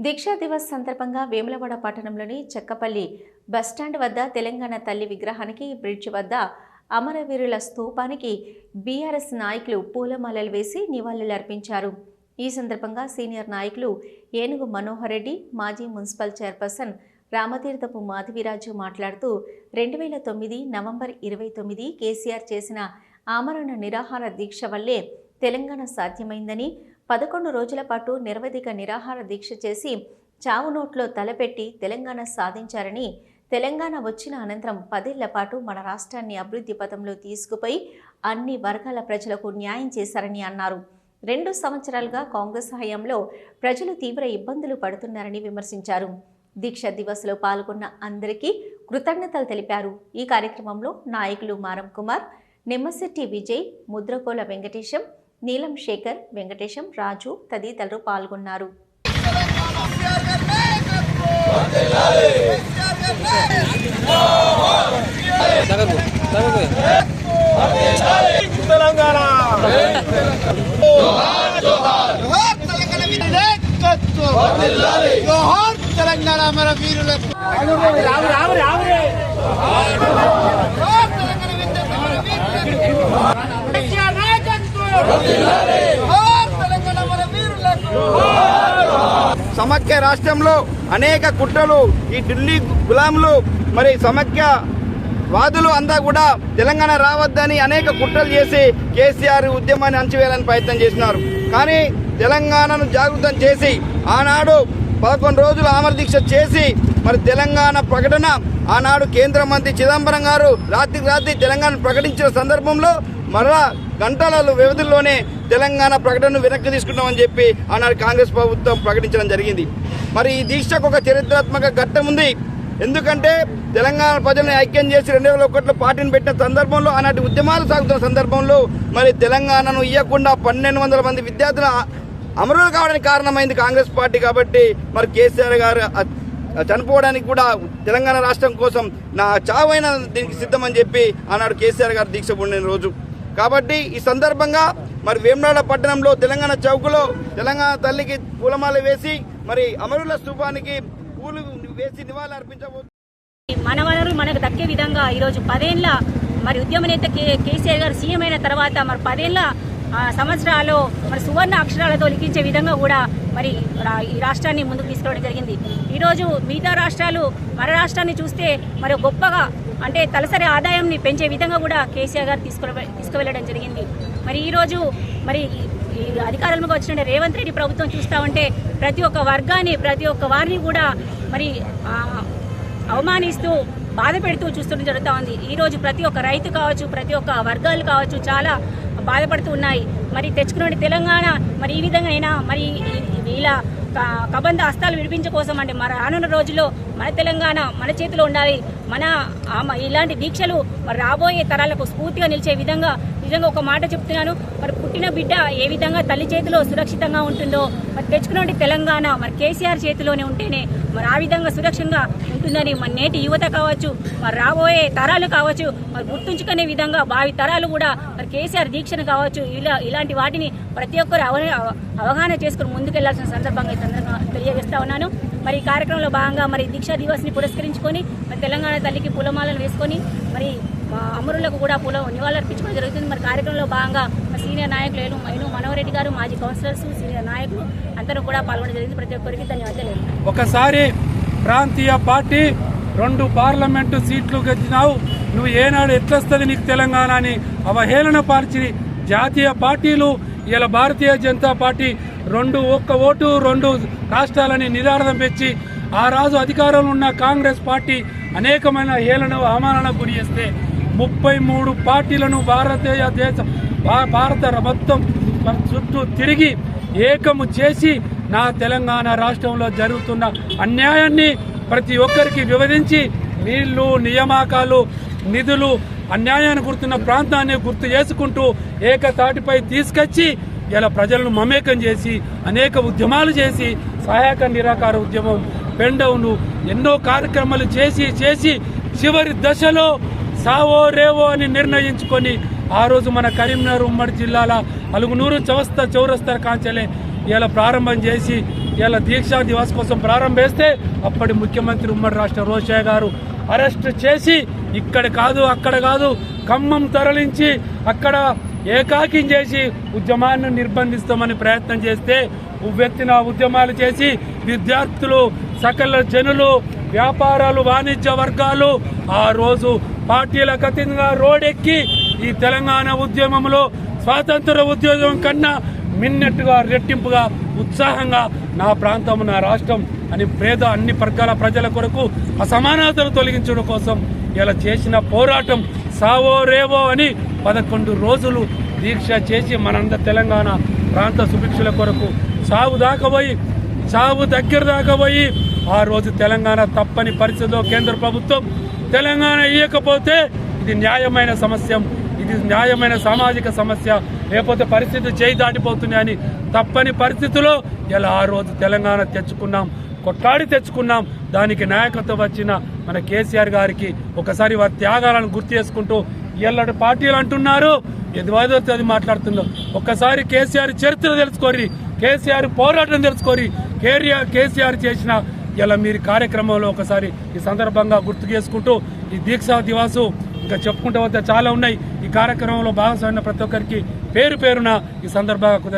దీక్షా దివస్ సందర్భంగా వేములవాడ పట్టణంలోని చెక్కపల్లి బస్టాండ్ వద్ద తెలంగాణ తల్లి విగ్రహానికి బ్రిడ్జ్ వద్ద అమరవీరుల స్తూపానికి బీఆర్ఎస్ నాయకులు పూలమాలలు వేసి నివాళులర్పించారు. ఈ సందర్భంగా సీనియర్ నాయకులు ఏనుగు మనోహర్ రెడ్డి మాజీ మున్సిపల్ చైర్పర్సన్ రామతీర్థపు మాధవిరాజు మాట్లాడుతూ రెండు వేల తొమ్మిది నవంబర్ ఇరవై తొమ్మిది కేసీఆర్ చేసిన ఆమరణ నిరాహార దీక్ష వల్లే తెలంగాణ సాధ్యమైందని పదకొండు రోజుల పాటు నిరవధిక నిరాహార దీక్ష చేసి చావు నోట్లో తలపెట్టి తెలంగాణ సాధించారని తెలంగాణ వచ్చిన అనంతరం పదేళ్ళ పాటు మన రాష్ట్రాన్ని అభివృద్ధి పథంలో తీసుకుపోయి అన్ని వర్గాల ప్రజలకు న్యాయం చేశారని అన్నారు. రెండు సంవత్సరాలుగా కాంగ్రెస్ హయాంలో ప్రజలు తీవ్ర ఇబ్బందులు పడుతున్నారని విమర్శించారు. దీక్ష దివస్లో పాల్గొన్న అందరికీ కృతజ్ఞతలు తెలిపారు. ఈ కార్యక్రమంలో నాయకులు మారం కుమార్ నిమ్మశెట్టి విజయ్ ముద్రకోల వెంకటేశం నీలం శేఖర్ వెంకటేశం రాజు తదితరులు పాల్గొన్నారు. తెలంగాణ మన వీరులకు రావు రావు రావు తెలంగాణ సమాఖ్య రాష్ట్రంలో అనేక కుట్రలు ఈ ఢిల్లీ గులాంలు మరి సమాఖ్య వాదులు అంతా కూడా తెలంగాణ రావద్దని అనేక కుట్రలు చేసి కేసీఆర్ ఉద్యమాన్ని అంచివేయాలని ప్రయత్నం చేసినారు. కానీ తెలంగాణను జాగృతం చేసి ఆనాడు పదకొండు రోజులు ఆమరదీక్ష చేసి మరి తెలంగాణ ప్రకటన ఆనాడు కేంద్ర మంత్రి చిదంబరం గారు రాత్రికి రాత్రి తెలంగాణ ప్రకటించిన సందర్భంలో మరలా గంటల వ్యవధిలోనే తెలంగాణ ప్రకటనను వెనక్కి తీసుకుంటామని చెప్పి ఆనాడు కాంగ్రెస్ ప్రభుత్వం ప్రకటించడం జరిగింది. మరి ఈ దీక్షకు ఒక చరిత్రాత్మక ఘట్టం ఉంది. ఎందుకంటే తెలంగాణ ప్రజలను ఐక్యం చేసి రెండు వేల ఒకటిలో పార్టీని పెట్టిన సందర్భంలో అలాంటి ఉద్యమాలు సాగుతున్న సందర్భంలో మరి తెలంగాణను ఇవ్వకుండా పన్నెండు వందల మంది విద్యార్థులు అమరులు కావడానికి కారణమైంది కాంగ్రెస్ పార్టీ కాబట్టి మరి కేసీఆర్ గారు చనిపోవడానికి కూడా తెలంగాణ రాష్ట్రం కోసం నా చావైన దీనికి సిద్ధమని చెప్పి ఆనాడు కేసీఆర్ గారు దీక్ష పొందిన రోజు. కాబట్టి ఈ సందర్భంగా మరి వేమనాడ పట్టణంలో తెలంగాణ చౌకలో తెలంగాణ తల్లికి పూలమాల వేసి మరి అమరుల స్థూపానికి పూలు వేసి నివాళులు అర్పించబోతున్నారు మన వనరులు మనకు దక్కే విధంగా ఈరోజు పదేళ్ళ మరి ఉద్యమ నేత కే కేసీఆర్ గారు సీఎం అయిన తర్వాత మరి పదేళ్ళ సంవత్సరాలు మరి సువర్ణ అక్షరాలతో లిఖించే విధంగా కూడా మరి రా- ఈ రాష్ట్రాన్ని ముందుకు తీసుకురావడం జరిగింది. ఈరోజు మిగతా రాష్ట్రాలు మన రాష్ట్రాన్ని చూస్తే మరి గొప్పగా అంటే తలసరి ఆదాయంని పెంచే విధంగా కూడా కేసీఆర్ గారు తీసుకు తీసుకువెళ్ళడం జరిగింది. మరి ఈరోజు మరి ఈ- అధికారంలోకి వచ్చిన రేవంత్ రెడ్డి ప్రభుత్వం చూస్తా ఉంటే ప్రతి ఒక్క వర్గాన్ని ప్రతి ఒక్క వారిని కూడా మరి అవమానిస్తూ బాధ పెడుతూ చూస్తుండడం జరుగుతూ ఉంది. ఈరోజు ప్రతి ఒక్క రైతు కావచ్చు ప్రతి ఒక్క వర్గాలు కావచ్చు చాలా బాధపడుతూ ఉన్నాయి. మరి తెచ్చుకున్న తెలంగాణ మరి ఈ విధంగా అయినా మరి ఇలా కబంధ హస్తాలు విడిపించ కోసం అంటే మన రానున్న రోజుల్లో మన తెలంగాణ మన చేతిలో ఉండాలి. మన ఆ మ- ఇలాంటి దీక్షలు రాబోయే తరాలకు స్ఫూర్తిగా నిలిచే విధంగా నిజంగా ఒక మాట చెప్తున్నాను. మరి పుట్టిన బిడ్డ ఏ విధంగా తల్లి చేతిలో సురక్షితంగా ఉంటుందో మరి తెచ్చుకున్న తెలంగాణ మరి కేసీఆర్ చేతిలోనే ఉంటేనే మరి ఆ విధంగా సురక్షంగా ఉంటుందని మన నేటి యువత కావచ్చు మరి రాబోయే తరాలు కావచ్చు మరి గుర్తుంచుకునే విధంగా భావి తరాలు కూడా మరి కేసీఆర్ దీక్షను కావచ్చు ఇలా ఇలాంటి వాటిని ప్రతి ఒక్కరు అవ అవగాహన చేసుకుని ముందుకెళ్ళాల్సిన సందర్భంగా ఈ సందర్భంగా తెలియజేస్తా ఉన్నాను. మరి ఈ కార్యక్రమంలో భాగంగా మరి దీక్షా దివస్ని పురస్కరించుకొని మరి తెలంగాణ తల్లికి పూలమాలను వేసుకొని మరి అమరులకు కూడా పూల నివాళులర్పించుకోవడం జరుగుతుంది. మరి కార్యక్రమంలో భాగంగా మరి సీనియర్ నాయకులు ఏను మైను మనోహరెడ్డి గారు మాజీ కౌన్సిలర్స్ సీనియర్ నాయకులు అందరూ కూడా పాల్గొనడం జరిగింది. ప్రతి ఒక్కరికి ధన్యవాదాలు ఒకసారి ప్రాంతీయ పార్టీ రెండు పార్లమెంటు సీట్లు గెలిచినావు. నువ్వు ఏనాడు ఎట్లొస్తుంది నీకు తెలంగాణ అని అవహేళన పార్చి జాతీయ పార్టీలు ఇలా భారతీయ జనతా పార్టీ రెండు ఒక్క ఓటు రెండు రాష్ట్రాలని నిరాడదం పెంచి ఆ రాజు అధికారంలో ఉన్న కాంగ్రెస్ పార్టీ అనేకమైన హేళన అవమానాలకు గురి చేస్తే ముప్పై మూడు పార్టీలను భారతీయ దేశం భా- భారత మొత్తం చుట్టూ తిరిగి ఏకము చేసి నా తెలంగాణ రాష్ట్రంలో జరుగుతున్న అన్యాయాన్ని ప్రతి ఒక్కరికి వివరించి నీళ్ళు నియామకాలు నిధులు అన్యాయాన్ని గుర్తున్న ప్రాంతాన్ని గుర్తు చేసుకుంటూ ఏకతాటిపై తీసుకొచ్చి ఇలా ప్రజలను మమేకం చేసి అనేక ఉద్యమాలు చేసి సహాయక నిరాకార ఉద్యమం పెండౌను ఎన్నో కార్యక్రమాలు చేసి చేసి చివరి దశలో సావో రేవో అని నిర్ణయించుకొని ఆ రోజు మన కరీంనగర్ ఉమ్మడి జిల్లాల అలుగునూరు చౌస్త చౌరస్తర కాంచెలే ఇలా ప్రారంభం చేసి ఇలా దీక్షా దివాస్ కోసం ప్రారంభిస్తే అప్పటి ముఖ్యమంత్రి ఉమ్మడి రాష్ట్ర రోషయ్య గారు అరెస్ట్ చేసి ఇక్కడ కాదు అక్కడ కాదు ఖమ్మం తరలించి అక్కడ ఏకాకిం చేసి ఉద్యమాన్ని నిర్బంధిస్తామని ప్రయత్నం చేస్తే ఉవ్వెత్తిన ఉద్యమాలు చేసి విద్యార్థులు సకల జనులు వ్యాపారాలు వాణిజ్య వర్గాలు ఆ రోజు పార్టీలకు అతీతంగా రోడెక్కి ఈ తెలంగాణ ఉద్యమంలో స్వాతంత్ర ఉద్యోగం కన్నా మిన్నట్టుగా రెట్టింపుగా ఉత్సాహంగా నా ప్రాంతం నా రాష్ట్రం అని పేద అన్ని వర్గాల ప్రజల కొరకు అసమానతలు తొలగించడం కోసం ఇలా చేసిన పోరాటం సావో రేవో అని పదకొండు రోజులు దీక్ష చేసి మనంద తెలంగాణ ప్రాంత సుభిక్షుల కొరకు సాగు దాకపోయి సావు సాగు దగ్గర దాకపోయి ఆ రోజు తెలంగాణ తప్పని పరిస్థితిలో కేంద్ర ప్రభుత్వం తెలంగాణ ఇవ్వకపోతే ఇది న్యాయమైన సమస్య ఇది న్యాయమైన సామాజిక సమస్య. లేకపోతే పరిస్థితి చేయి దాటిపోతుంది అని తప్పని పరిస్థితిలో ఇలా ఆ రోజు తెలంగాణ తెచ్చుకున్నాం కొట్లాడి తెచ్చుకున్నాం. దానికి నాయకత్వం వచ్చిన మన కేసీఆర్ గారికి ఒకసారి వారి త్యాగాలను గుర్తు చేసుకుంటూ ఎల్లటి పార్టీలు అంటున్నారు. ఎది అది మాట్లాడుతుందో. ఒక్కసారి కేసీఆర్ చరిత్ర తెలుసుకోరి కేసీఆర్ పోరాటం తెలుసుకోరి కేసీఆర్ చేసిన ఇలా మీరు కార్యక్రమంలో ఒకసారి ఈ సందర్భంగా గుర్తు చేసుకుంటూ ఈ దీక్షా దివాసు ఇంకా చెప్పుకుంటే వద్ద చాలా ఉన్నాయి. ఈ కార్యక్రమంలో భాగస్వామ్య ప్రతి ఒక్కరికి పేరు పేరున ఈ సందర్భంగా